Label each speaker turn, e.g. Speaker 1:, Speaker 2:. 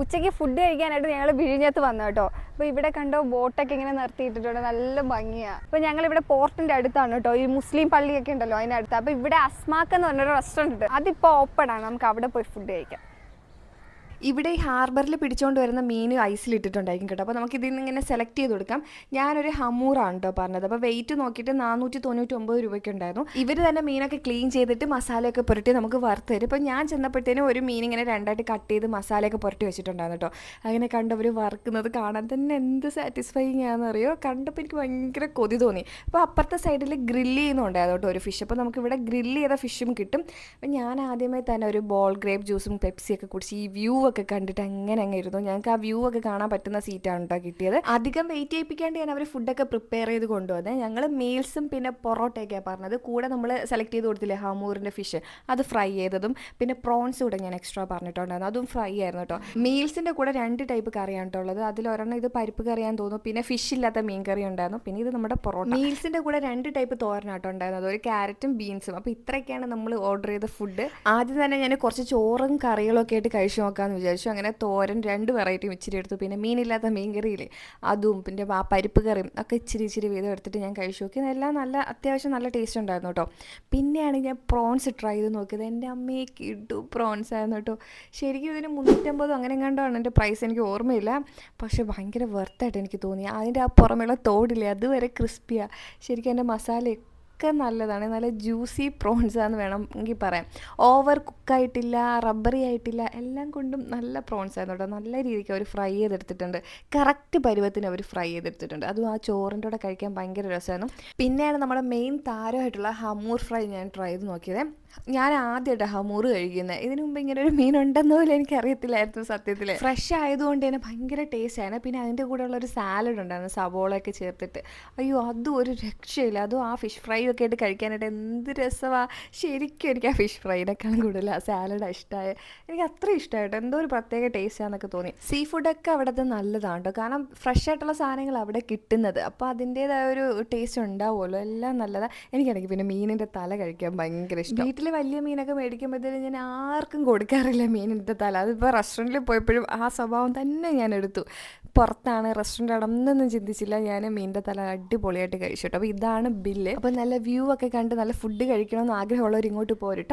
Speaker 1: ഉച്ചയ്ക്ക് ഫുഡ് കഴിക്കാനായിട്ട് ഞങ്ങൾ വിഴിഞ്ഞത്ത് വന്നു കേട്ടോ. അപ്പോൾ ഇവിടെ കണ്ടോ ബോട്ടൊക്കെ ഇങ്ങനെ നിർത്തിയിട്ടിട്ടുണ്ട്. നല്ല ഭംഗിയാണ് അപ്പോൾ ഞങ്ങൾ ഇവിടെ പോർട്ടിന്റെ അടുത്താണ് കേട്ടോ. ഈ മുസ്ലിം പള്ളിയൊക്കെ ഉണ്ടല്ലോ അതിനടുത്ത് അപ്പോൾ ഇവിടെ അസ്മാക്ക് എന്ന് പറഞ്ഞൊരു റെസ്റ്റോറന്റ് ഉണ്ട്. അതിപ്പോൾ ഓപ്പൺ ആണ്. നമുക്ക് അവിടെ പോയി ഫുഡ് കഴിക്കാം.
Speaker 2: ഇവിടെ ഹാർബറിൽ പിടിച്ചുകൊണ്ട് വരുന്ന മീൻ ഐസിലിട്ടിട്ടുണ്ടായിരിക്കും കേട്ടോ. അപ്പോൾ നമുക്ക് ഇതിൽ നിന്ന് ഇങ്ങനെ സെലക്ട് ചെയ്ത് കൊടുക്കാം. ഞാനൊരു ഹമൂറാണ് കേട്ടോ പറഞ്ഞത്. അപ്പോൾ വെയിറ്റ് നോക്കിയിട്ട് നാനൂറ്റി തൊണ്ണൂറ്റി ഒമ്പത് രൂപയ്ക്ക് ഉണ്ടായിരുന്നു. ഇവർ തന്നെ മീനൊക്കെ ക്ലീൻ ചെയ്തിട്ട് മസാലയൊക്കെ പുരട്ടി നമുക്ക് വറുത്ത് തരും. ഇപ്പോൾ ഞാൻ ചെന്നപ്പോഴത്തേനും ഒരു മീൻ ഇങ്ങനെ രണ്ടായിട്ട് കട്ട് ചെയ്ത് മസാലയൊക്കെ പുരട്ടി വെച്ചിട്ടുണ്ടായിരുന്നു കേട്ടോ. അങ്ങനെ കണ്ടവർ വറുക്കുന്നത് കാണാൻ തന്നെ എന്ത് സാറ്റിസ്ഫൈങ് ആണെന്ന് അറിയോ കണ്ടപ്പോൾ എനിക്ക് ഭയങ്കര കൊതി തോന്നി. അപ്പോൾ അപ്പുറത്തെ സൈഡിൽ ഗ്രില്ല് ചെയ്യുന്നുണ്ടായിരുന്നു കേട്ടോ ഒരു ഫിഷ് അപ്പോൾ നമുക്ക് ഇവിടെ ഗ്രില്ല് ചെയ്ത ഫിഷും കിട്ടും. അപ്പോൾ ഞാൻ ആദ്യമേ തന്നെ ഒരു ബോൾ ഗ്രേപ്പ് ജ്യൂസും പെപ്സിയൊക്കെ കുടിച്ച് ഈ വ്യൂ ഒക്കെ കണ്ടിട്ട് അങ്ങനെ അങ്ങ് ഇരുന്നു? ഞങ്ങൾക്ക് ആ വ്യൂ ഒക്കെ കാണാൻ പറ്റുന്ന സീറ്റാണ് കേട്ടോ കിട്ടിയത്. അധികം വെയിറ്റ് ചെയ്യിപ്പിക്കാണ്ട് ഞാൻ അവർ ഫുഡൊക്കെ പ്രിപ്പയർ ചെയ്ത് കൊണ്ടുവന്നത് ഞങ്ങൾ മീൽസും പിന്നെ പൊറോട്ടയൊക്കെയാണ് പറഞ്ഞത്. കൂടെ നമ്മൾ സെലക്ട് ചെയ്ത് കൊടുത്തില്ലേ ഹാമൂറിന്റെ ഫിഷ് അത് ഫ്രൈ ചെയ്തതും പിന്നെ പ്രോൺസ് കൂടെ ഞാൻ എക്സ്ട്രാ പറഞ്ഞിട്ടുണ്ടായിരുന്നു. അതും ഫ്രൈ ആയിരുന്നു കേട്ടോ മീൽസിന്റെ കൂടെ രണ്ട് ടൈപ്പ് കറിയാണ് കേട്ടോ ഉള്ളത്. അതിലൊരെണ്ണം ഇത് പരിപ്പ് കറിയാൻ തോന്നുന്നു. പിന്നെ ഫിഷ് ഇല്ലാത്ത മീൻ കറി ഉണ്ടായിരുന്നു. പിന്നെ ഇത് നമ്മുടെ പൊറോട്ട. മീൽസിന്റെ കൂടെ രണ്ട് ടൈപ്പ് തോരനാട്ടോ ഉണ്ടായിരുന്നത്. ഒരു ക്യാരറ്റും ബീൻസും അപ്പോൾ ഇത്രയൊക്കെയാണ് നമ്മൾ ഓർഡർ ചെയ്ത ഫുഡ് ആദ്യം തന്നെ ഞാൻ കുറച്ച് ചോറും കറികളൊക്കെ ആയിട്ട് കഴിച്ചു നോക്കാമെന്ന് വിചാരിച്ചു. അങ്ങനെ തോരൻ രണ്ട് വെറൈറ്റിയും ഇച്ചിരി എടുത്തു. പിന്നെ മീനില്ലാത്ത മീൻ കറിയില്ലേ അതും പിന്നെ ആ പരിപ്പ് കറിയും ഒക്കെ ഇച്ചിരി ഇച്ചിരി വീതം എടുത്തിട്ട് ഞാൻ കഴിച്ചു നോക്കി. എല്ലാം നല്ല അത്യാവശ്യം നല്ല ടേസ്റ്റ് ഉണ്ടായിരുന്നു കേട്ടോ. പിന്നെയാണ് ഞാൻ പ്രോൺസ് ട്രൈ ചെയ്ത് നോക്കിയത്. എന്റെ അമ്മയെ കിട്ടു പ്രോൺസ് ആയിരുന്നു കേട്ടോ. ശരിക്കും ഇതിന് മുന്നൂറ്റമ്പതും അങ്ങനെ കണ്ടാണ് എന്റെ പ്രൈസ് എനിക്ക് ഓർമ്മയില്ല. പക്ഷേ ഭയങ്കര വെർത്തായിട്ട് എനിക്ക് തോന്നി. അതിന്റെ ആ പുറമെയുള്ള തോടില്ലേ അതുവരെ ക്രിസ്പിയാണ് ശരിക്കും എന്റെ മസാല ഒക്കെ നല്ലതാണ്. നല്ല ജ്യൂസി പ്രോൺസ് ആണെന്ന് വേണമെങ്കിൽ പറയാം. ഓവർ കുക്കായിട്ടില്ല റബ്ബറി ആയിട്ടില്ല എല്ലാം കൊണ്ടും നല്ല പ്രോൺസ് ആയിരുന്നു കേട്ടോ നല്ല രീതിക്ക് അവർ ഫ്രൈ ചെയ്തെടുത്തിട്ടുണ്ട്. കറക്റ്റ് പരുവത്തിന് അവർ ഫ്രൈ ചെയ്തെടുത്തിട്ടുണ്ട്. അതും ആ ചോറിന്റെ കൂടെ കഴിക്കാൻ ഭയങ്കര രസമായിരുന്നു. പിന്നെയാണ് നമ്മുടെ മെയിൻ താരമായിട്ടുള്ള ഹമൂർ ഫ്രൈ ഞാൻ ട്രൈ ചെയ്ത് നോക്കിയത്. ഞാൻ ആദ്യമായിട്ട് ഹമൂർ കഴിക്കുന്നത് ഇതിനു മുമ്പ് ഇങ്ങനെ ഒരു മീൻ ഉണ്ടെന്ന് പോലും എനിക്ക് അറിയത്തില്ലായിരുന്നു സത്യത്തിൽ ഫ്രഷ് ആയതുകൊണ്ട് തന്നെ ഭയങ്കര ടേസ്റ്റ് ആയിരുന്നു. പിന്നെ അതിന്റെ കൂടെ ഉള്ള ഒരു സാലഡ് ഉണ്ടായിരുന്നു സവോളയൊക്കെ ചേർത്തിട്ട്. അയ്യോ അതും ഒരു രക്ഷയില്ല. അതും ആ ഫിഷ് ഫ്രൈ ഒക്കെ ആയിട്ട് കഴിക്കാനായിട്ട് എന്ത് രസമാണ് ശരിക്കും എനിക്ക് ആ ഫിഷ് ഫ്രൈനേക്കാളും കൂടുതൽ ആ സാലഡ് ഇഷ്ടമായ എനിക്ക് അത്ര ഇഷ്ടമായിട്ട് എന്തോ ഒരു പ്രത്യേക ടേസ്റ്റാന്നൊക്കെ തോന്നി. സീ ഫുഡൊക്കെ അവിടുത്തെ നല്ലതാണ് കേട്ടോ കാരണം ഫ്രഷ് ആയിട്ടുള്ള സാധനങ്ങൾ അവിടെ കിട്ടുന്നത്. അപ്പോൾ അതിന്റേതായ ഒരു ടേസ്റ്റ് ഉണ്ടാവുമല്ലോ. എല്ലാം നല്ലതാണ് എനിക്കാണെങ്കിൽ പിന്നെ മീനിന്റെ തല കഴിക്കാൻ ഭയങ്കര ഇഷ്ടം. വീട്ടിൽ വലിയ മീനൊക്കെ മേടിക്കുമ്പോഴത്തേനും ഞാൻ ആർക്കും കൊടുക്കാറില്ല മീനിന്റെ തല. അതിപ്പോൾ റെസ്റ്റോറന്റിൽ പോയപ്പോഴും ആ സ്വഭാവം തന്നെ ഞാൻ എടുത്തു. പുറത്താണ് റെസ്റ്റോറന്റ് അടന്നൊന്നും ചിന്തിച്ചില്ല. ഞാൻ മീനിന്റെ തല അടിപൊളിയായിട്ട് കഴിച്ചു കേട്ടോ. അപ്പോൾ ഇതാണ് ബില്ല് അപ്പോൾ നല്ല വ്യൂ ഒക്കെ കണ്ട് നല്ല ഫുഡ് കഴിക്കണമെന്ന് ആഗ്രഹമുള്ളവർ ഇങ്ങോട്ട് പോരും